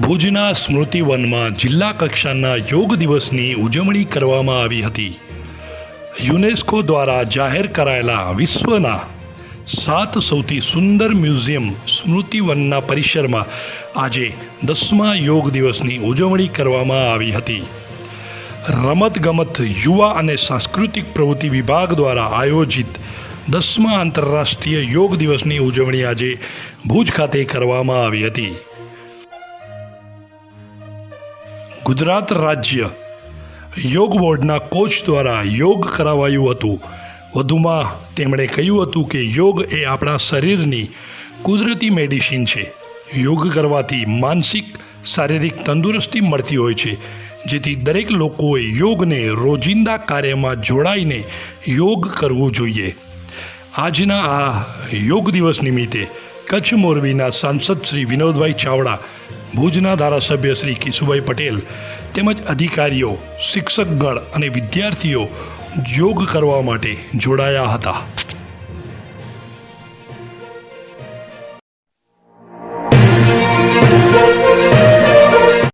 ભુજના સ્મૃતિવનમાં જિલ્લા કક્ષાના યોગ દિવસની ઉજવણી કરવામાં આવી હતી. યુનેસ્કો દ્વારા જાહેર કરાયેલા વિશ્વના સાત સૌથી સુંદર મ્યુઝિયમ સ્મૃતિવનના પરિસરમાં આજે દસમા યોગ દિવસની ઉજવણી કરવામાં આવી હતી. રમતગમત, યુવા અને સાંસ્કૃતિક પ્રવૃત્તિ વિભાગ દ્વારા આયોજિત દસમા આંતરરાષ્ટ્રીય યોગ દિવસની ઉજવણી આજે ભુજ ખાતે કરવામાં આવી હતી. ગુજરાત રાજ્ય યોગ બોર્ડના કોચ દ્વારા યોગ કરાવાયું હતું. વધુમાં તેમણે કહ્યું હતું કે યોગ એ આપણા શરીરની કુદરતી મેડિસિન છે. યોગ કરવાથી માનસિક, શારીરિક તંદુરસ્તી મળતી હોય છે, જેથી દરેક લોકોએ યોગને રોજિંદા કાર્યમાં જોડાઈને યોગ કરવું જોઈએ. આજના આ યોગ દિવસ નિમિત્તે કચ્છ મોરબીના સાંસદ શ્રી વિનોદભાઈ ચાવડા ભુજના ધારાસભ્ય શ્રી કિશુભાઈ પટેલ તેમજ અધિકારીઓ, શિક્ષકગણ અને વિદ્યાર્થીઓ યોગ કરવા માટે જોડાયા હતા.